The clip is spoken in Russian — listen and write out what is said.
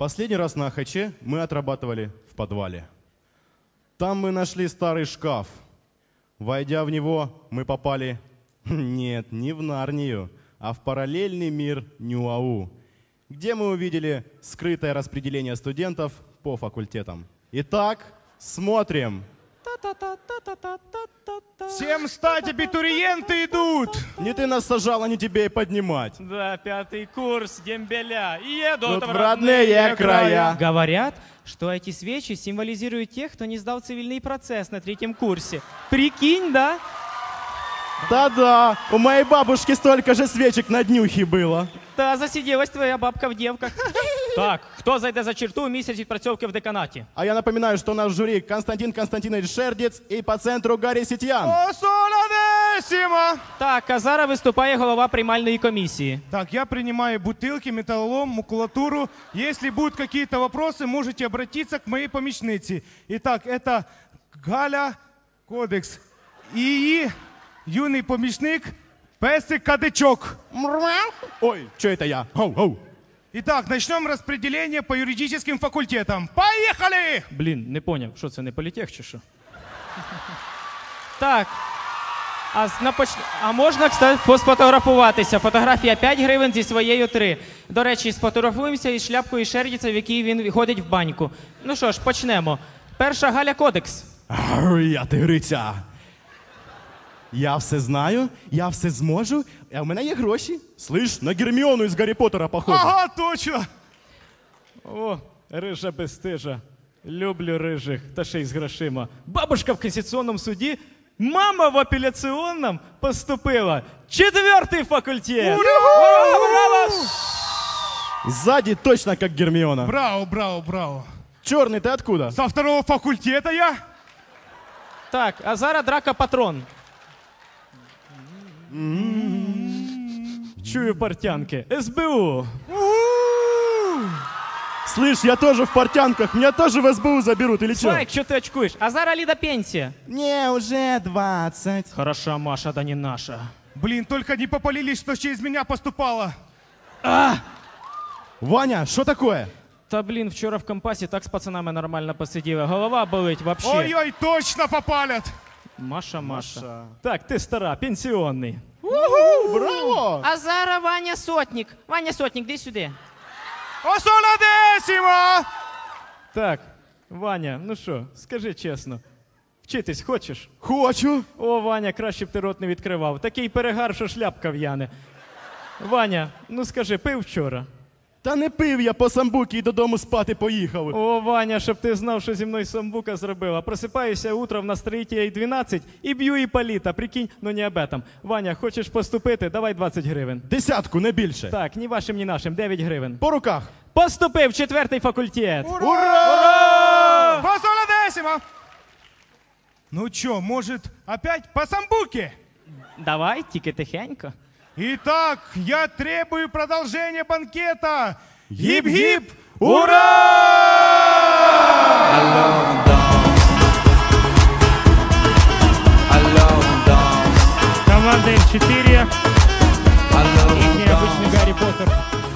Последний раз на АХЧ мы отрабатывали в подвале. Там мы нашли старый шкаф. Войдя в него, мы попали... Нет, не в Нарнию, а в параллельный мир Нюау, где мы увидели скрытое распределение студентов по факультетам. Итак, смотрим. Всем стать, абитуриенты идут! Не ты нас сажал, а не тебе и поднимать. Да, пятый курс, дембеля. Едут в родные края. Говорят, что эти свечи символизируют тех, кто не сдал цивильный процесс на третьем курсе. Прикинь, да? Да-да, у моей бабушки столько же свечек на днюхе было. Та засиделась твоя бабка в девках. Так, хто зайде за черту місяць відпрацьовки в деканаті? А я напоминаю, что у нас в жюри Константин Константинович Шердец и по центру Гарри Сетьян. О, солодесіма! Так, а зараз виступає голова приймальної комісії. Так, я принимаю бутылки, металлолом, макулатуру. Если будут какие-то вопросы, можете обратиться к моей помощнице. Итак, это Галя Кодекс. И юный помощник Песик Кадычок. Ой, что это я? Хоу, хоу. Итак, начнем распределение по юридическим факультетам. Поехали! Блін, не поняв, що це не політех чи що? Так. А, з- на поч... а можна, кстати, сфотографуватися. Фотографія 5 гривень зі своєю 3. До речі, сфотографуємося із шляпкою Шердіца, в якій він ходить в баньку. Ну що ж, почнемо. Перша Галя Кодекс. Ар, Я тигриця. Я все знаю, я все зможу, а у мене є гроші. Слиш, на Герміону із Гаррі Поттера похоже. Ага, точно. О, рижа безстижа. Люблю рижих, та ще й з грошима. Бабушка в Конституційному суді, мама в апеляційному поступила. Четвертий факультет. Браво, браво! Сзади точно как Гермиона. Браво, браво, браво. Черный, ты откуда? Со второго факультета я. Так, а зараз драка патрон. Чую портянки. СБУ. Слышь, я тоже в портянках, меня тоже в СБУ заберут или что? Слайк, що ти очкуєш? А зараз Ліда пенсія. Не, уже 20. Хороша Маша, да не наша. Блин, только не попалились, что через меня поступало. Ваня, что такое? Та блін, вчора в компасі так з пацанами нормально посиділи. Голова болить вообще. Ой-ой, точно попалят. Маша, Маша. Маша. Так, ти стара, пенсіонний. Браво! А зараз Ваня Сотник. Ваня Сотник, де сюди. О, солодесіма! Так, Ваня, ну що, скажи чесно. Вчитись хочеш? Хочу. О, Ваня, краще б ти рот не відкривав. Такий перегар, що шляпка в'яне. Ваня, ну скажи, пив вчора. Та не пив я по самбуки і додому спати поїхав. О, Ваня, щоб ти знав, що зі мною самбука зробила. Просипаюся утром на строїтелі 12 і б'ю і паліта. Прикинь, ну не об этом. Ваня, хочеш поступити? Давай 20 гривень. Десятку, не більше. Так, ні вашим, ні нашим, 9 гривень. По руках. Поступив четвертий факультет. Ура! По солодесіма! Ну чё, может, опять по самбуке? Давай, тільки тихенько. Итак, я требую продолжения банкета. Гип гип, Ура! Команда М4 и необычный Гарри Поттер.